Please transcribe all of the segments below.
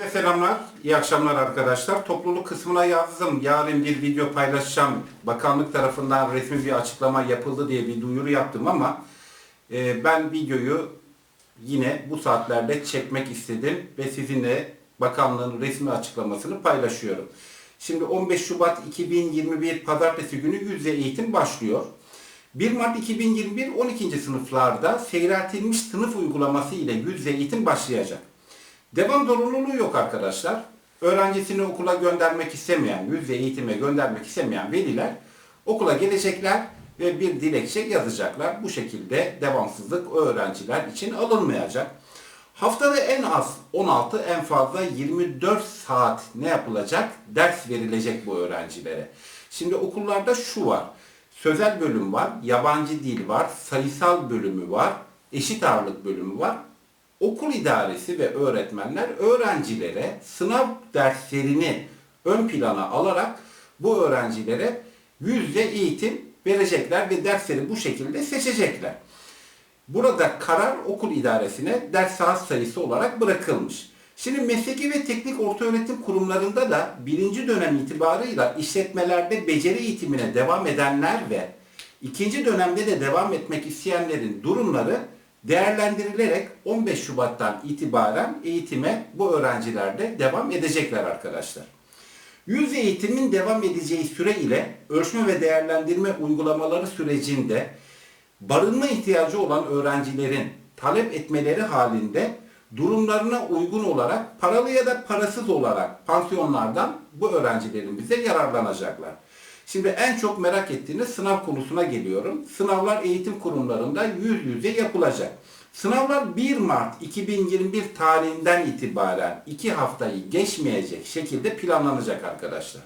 Herkese selamlar, iyi akşamlar arkadaşlar. Topluluk kısmına yazdım. Yarın bir video paylaşacağım. Bakanlık tarafından resmi bir açıklama yapıldı diye bir duyuru yaptım ama e, ben videoyu yine bu saatlerde çekmek istedim ve sizinle bakanlığın resmi açıklamasını paylaşıyorum. Şimdi 15 Şubat 2021 Pazartesi günü yüz yüze eğitim başlıyor. 1 Mart 2021 12. sınıflarda seyreltilmiş sınıf uygulaması ile yüz yüze eğitim başlayacak. Devam zorunluluğu yok arkadaşlar. Öğrencisini okula göndermek istemeyen, yüz yüze eğitime göndermek istemeyen veliler okula gelecekler ve bir dilekçe yazacaklar. Bu şekilde devamsızlık öğrenciler için alınmayacak. Haftada en az 16, en fazla 24 saat ne yapılacak? Ders verilecek bu öğrencilere. Şimdi okullarda şu var. Sözel bölüm var, yabancı dil var, sayısal bölümü var, eşit ağırlık bölümü var. Okul idaresi ve öğretmenler öğrencilere sınav derslerini ön plana alarak bu öğrencilere yüz yüze eğitim verecekler ve dersleri bu şekilde seçecekler. Burada karar okul idaresine ders saat sayısı olarak bırakılmış. Şimdi mesleki ve teknik ortaöğretim kurumlarında da birinci dönem itibarıyla işletmelerde beceri eğitimine devam edenler ve ikinci dönemde de devam etmek isteyenlerin durumları değerlendirilerek 15 Şubat'tan itibaren eğitime bu öğrenciler de devam edecekler arkadaşlar. Yüz eğitimin devam edeceği süre ile ölçme ve değerlendirme uygulamaları sürecinde barınma ihtiyacı olan öğrencilerin talep etmeleri halinde durumlarına uygun olarak paralı ya da parasız olarak pansiyonlardan bu öğrencilerimize yararlanacaklar. Şimdi en çok merak ettiğiniz sınav konusuna geliyorum. Sınavlar eğitim kurumlarında yüz yüze yapılacak. Sınavlar 1 Mart 2021 tarihinden itibaren 2 haftayı geçmeyecek şekilde planlanacak arkadaşlar.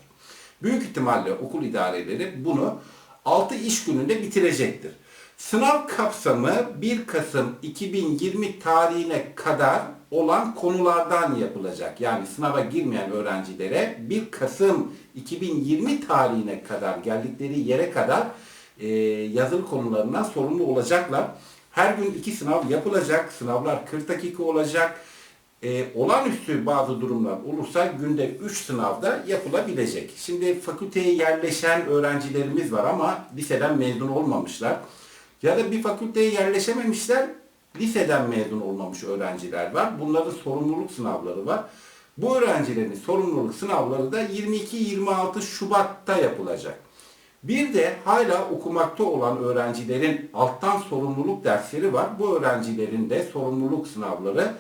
Büyük ihtimalle okul idareleri bunu 6 iş gününde bitirecektir. Sınav kapsamı 1 Kasım 2020 tarihine kadar olan konulardan yapılacak. Yani sınava girmeyen öğrencilere 1 Kasım 2020 tarihine kadar geldikleri yere kadar e, yazılı konularından sorumlu olacaklar. Her gün iki sınav yapılacak. Sınavlar 40 dakika olacak. E, olağanüstü bazı durumlar olursa günde 3 sınavda yapılabilecek. Şimdi fakülteye yerleşen öğrencilerimiz var ama liseden mezun olmamışlar. Ya da bir fakülteye yerleşememişler, liseden mezun olmamış öğrenciler var. Bunların sorumluluk sınavları var. Bu öğrencilerin sorumluluk sınavları da 22-26 Şubat'ta yapılacak. Bir de hala okumakta olan öğrencilerin alttan sorumluluk dersleri var. Bu öğrencilerin de sorumluluk sınavları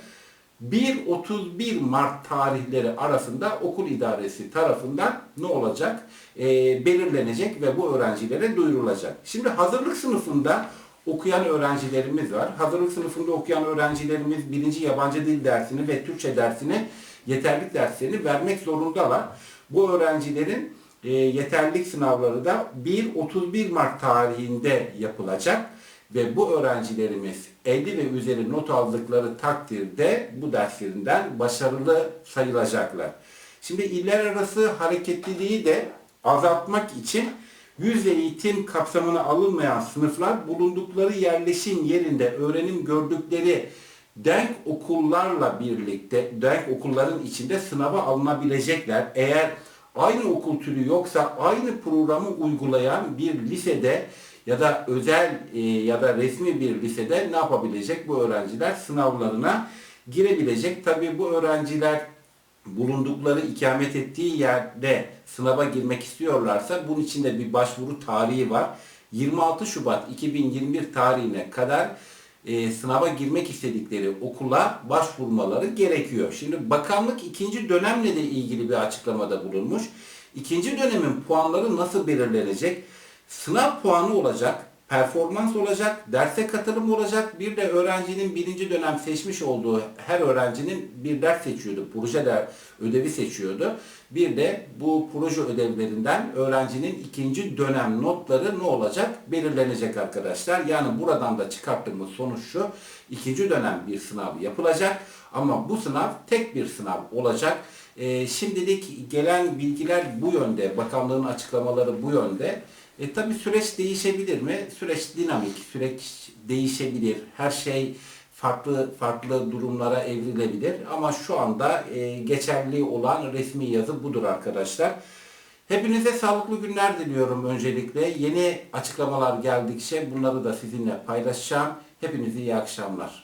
1-31 Mart tarihleri arasında okul idaresi tarafından ne olacak? E, belirlenecek ve bu öğrencilere duyurulacak. Şimdi hazırlık sınıfında okuyan öğrencilerimiz var. Hazırlık sınıfında okuyan öğrencilerimiz birinci yabancı dil dersini ve Türkçe dersini yeterlik derslerini vermek zorundalar. Bu öğrencilerin e, yeterlik sınavları da 1-31 Mart tarihinde yapılacak ve bu öğrencilerimiz 50 ve üzeri not aldıkları takdirde bu derslerinden başarılı sayılacaklar. Şimdi iller arası hareketliliği de azaltmak için yüz eğitim kapsamına alınmayan sınıflar bulundukları yerleşim yerinde öğrenim gördükleri denk okullarla birlikte denk okulların içinde sınava alınabilecekler. Eğer aynı okul türü yoksa aynı programı uygulayan bir lisede ya da özel e, ya da resmi bir lisede ne yapabilecek bu öğrenciler sınavlarına girebilecek. Tabii bu öğrenciler bulundukları ikamet ettiği yerde sınava girmek istiyorlarsa bunun için de bir başvuru tarihi var. 26 Şubat 2021 tarihine kadar e, sınava girmek istedikleri okula başvurmaları gerekiyor. Şimdi bakanlık ikinci dönemle de ilgili bir açıklamada bulunmuş. İkinci dönemin puanları nasıl belirlenecek? Sınav puanı olacak, performans olacak, derse katılım olacak. Bir de öğrencinin birinci dönem seçmiş olduğu her öğrencinin bir ders seçiyordu. Proje der, ödevi seçiyordu. Bir de bu proje ödevlerinden öğrencinin ikinci dönem notları ne olacak? Belirlenecek arkadaşlar. Yani buradan da çıkarttığımız sonuç şu. ikinci dönem bir sınav yapılacak. Ama bu sınav tek bir sınav olacak. Ee, şimdilik gelen bilgiler bu yönde. Bakanlığın açıklamaları bu yönde. E tabi süreç değişebilir mi? Süreç dinamik, süreç değişebilir. Her şey farklı farklı durumlara evrilebilir. Ama şu anda e, geçerli olan resmi yazı budur arkadaşlar. Hepinize sağlıklı günler diliyorum öncelikle. Yeni açıklamalar geldikçe bunları da sizinle paylaşacağım. Hepinize iyi akşamlar.